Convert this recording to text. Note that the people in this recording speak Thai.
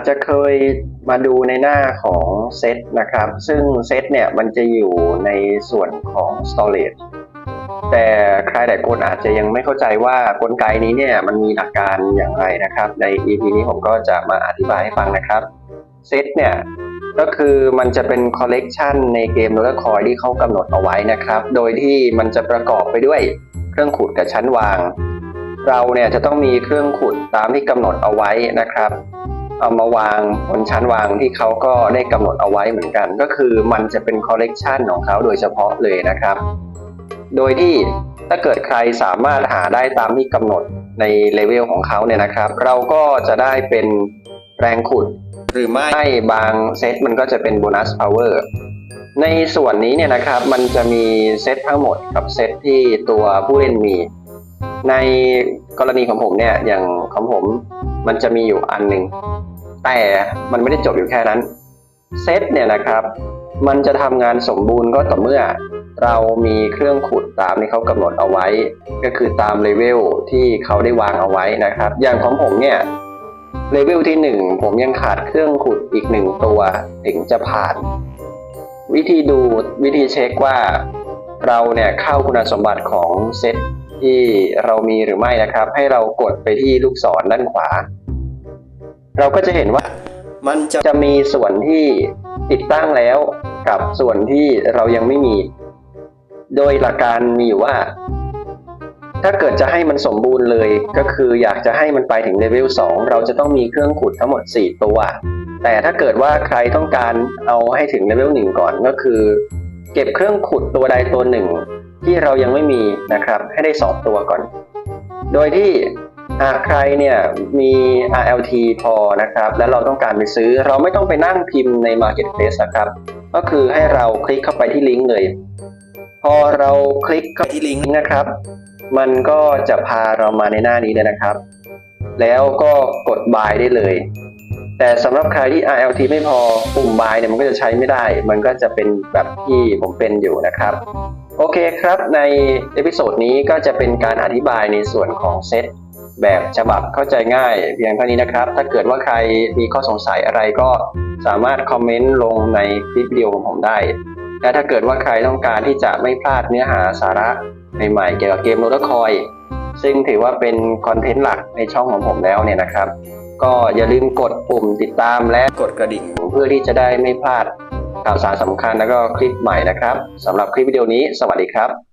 จจะเคยมาดูในหน้าของเซตนะครับ ซึ่งเซตเนี่ยมันจะอยู่ในส่วนของ storage แต่ใครหลายคนอาจจะยังไม่เข้าใจว่ากลไกนี้เนี่ยมันมีหลักการอย่างไรนะครับ ใน EP นี้ผมก็จะมาอธิบายให้ฟังนะครับเซตเนี่ยก็คือมันจะเป็นคอลเลกชันในเกมโรลเลอร์คอยที่เขากำหนดเอาไว้นะครับ โดยที่มันจะประกอบไปด้วยเครื่องขุดกับชั้นวาง เราเนี่ยจะต้องมีเครื่องขุดตามที่กำหนดเอาไว้นะครับ เอามาวางบนชั้นวางที่เขาก็ได้กำหนดเอาไว้เหมือนกัน ก็คือมันจะเป็นคอลเลกชันของเขาโดยเฉพาะเลยนะครับ โดยที่ถ้าเกิดใครสามารถหาได้ตามที่กำหนดในเลเวลของเขาเนี่ยนะครับ เราก็จะได้เป็นแรงขุด หรือไม่บางเซตมันก็จะเป็นโบนัสพาวเวอร์ในส่วนนี้เนี่ยนะครับมันจะมีเซตทั้งหมดกับเซตที่ตัวผู้เล่นมี ในกรณีของผมเนี่ยอย่างของผมมันจะมีอยู่อันหนึ่ง แต่มันไม่ได้จบอยู่แค่นั้นเซตเนี่ยนะครับ มันจะทำงานสมบูรณ์ก็ต่อเมื่อ เรามีเครื่องขุดตามที่เขากำหนดเอาไว้ ก็คือตามเลเวลที่เขาได้วางเอาไว้นะครับ อย่างของผมเนี่ยเลเวลที่หนึ่งผมยังขาดเครื่องขุดอีกหนึ่งตัว ถึงจะผ่าน วิธีดูวิธีเช็คว่าเราเนี่ยเข้าคุณสมบัติของเซตที่เรามีหรือไม่นะครับ ให้เรากดไปที่ลูกศรด้านขวา เราก็จะเห็นว่ามันจะจะมีส่วนที่ติดตั้งแล้วกับส่วนที่เรายังไม่มี โดยหลักการมีอยู่ว่า ถ้าเกิดจะให้มันสมบูรณ์เลย ก็คืออยากจะให้มันไปถึงเลเวล2เราจะต้องมีเครื่องขุดทั้งหมด 4 ตัว แต่ถ้าเกิดว่าใครต้องการเอาให้ถึงเลเวล1ก่อนก็คือ เก็บเครื่องขุดตัวใดตัวหนึ่ง ที่เรายังไม่มีนะครับ ให้ได้ 2 ตัวก่อน โดยที่ หากใครเนี่ยมี RLT พอนะครับ แล้วเราต้องการไปซื้อ เราไม่ต้องไปนั่งพิมพ์ใน Marketplace นะครับ ก็คือให้เราคลิกเข้าไปที่ลิงก์เลย พอเราคลิกเข้าไปที่ลิงก์นะครับ มันก็จะพาเรามาในหน้านี้เลยนะครับ แล้วก็กด buy ได้เลย แต่สำหรับใครที่ RLT ไม่พอปุ่ม buy เนี่ยมันก็จะใช้ไม่ได้ มันก็จะเป็นแบบที่ผมเป็นอยู่นะครับโอเคครับในเอพิโซดนี้ก็จะเป็นการอธิบายในส่วนของเซต แบบฉบับเข้าใจง่ายเพียงเท่านี้นะครับ ถ้าเกิดว่าใครมีข้อสงสัยอะไรก็สามารถคอมเมนต์ลงในคลิปวิดีโอของผมได้ และถ้าเกิดว่าใครต้องการที่จะไม่พลาดเนื้อหาสาระใหม่ๆเกี่ยวกับเกมโรลเลอร์คอยซึ่งถือว่าเป็นคอนเทนต์หลักในช่องของผมแล้วเนี่ยนะครับ ก็อย่าลืมกดปุ่มติดตามและกดกระดิ่งเพื่อที่จะได้ไม่พลาดข่าวสารสำคัญแล้วก็คลิปใหม่นะครับสำหรับคลิปวิดีโอนี้ สวัสดีครับ